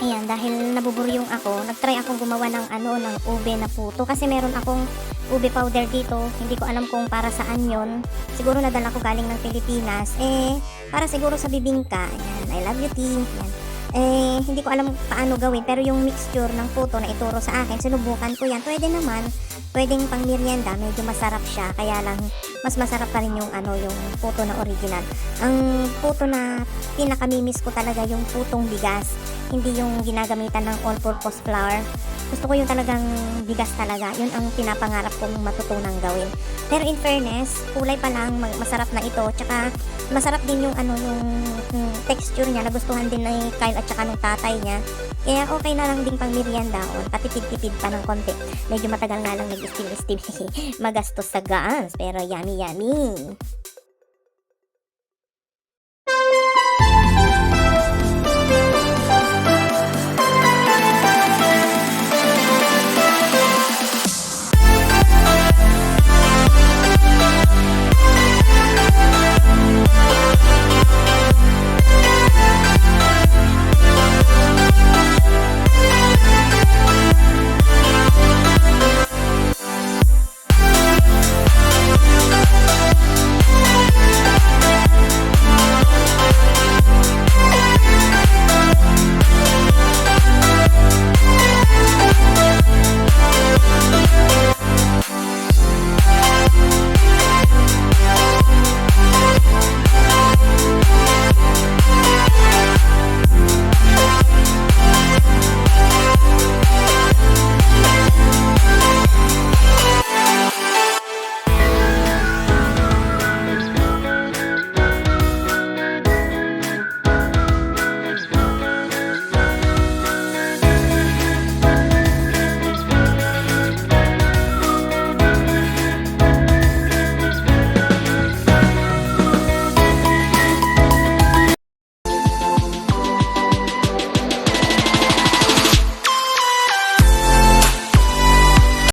dahil nabuburyong ako, nagtry akong gumawa ng ano, ng ube na puto. Kasi meron akong ube powder dito. Hindi ko alam kung para saan yon. Siguro nadala ko galing ng Pilipinas. Eh, para siguro sa bibingka. Ayan, I love you, T. Ayan. Eh, hindi ko alam paano gawin. Pero yung mixture ng puto na ituro sa akin, sinubukan ko yan. Pwede naman. Pwedeng pang merienda. Medyo masarap siya. Kaya lang, mas masarap pa rin yung ano, yung puto na original. Ang puto na pinakamimiss ko talaga yung putong bigas. Hindi yung ginagamitan ng all-purpose flour. Gusto ko yung talagang bigas talaga. Yun ang pinapangarap kong matutunang gawin. Pero in fairness, kulay pa lang, ma- masarap na ito. Tsaka masarap din yung ano, yung, yung texture niya. Nagustuhan din ni Kyle at tsaka ng tatay niya. Kaya okay na lang din pang merienda on. Patipid-tipid pa ng konti. Medyo matagal nga lang nag-steam-steam. Magastos sa gas. Pero yummy, yummy.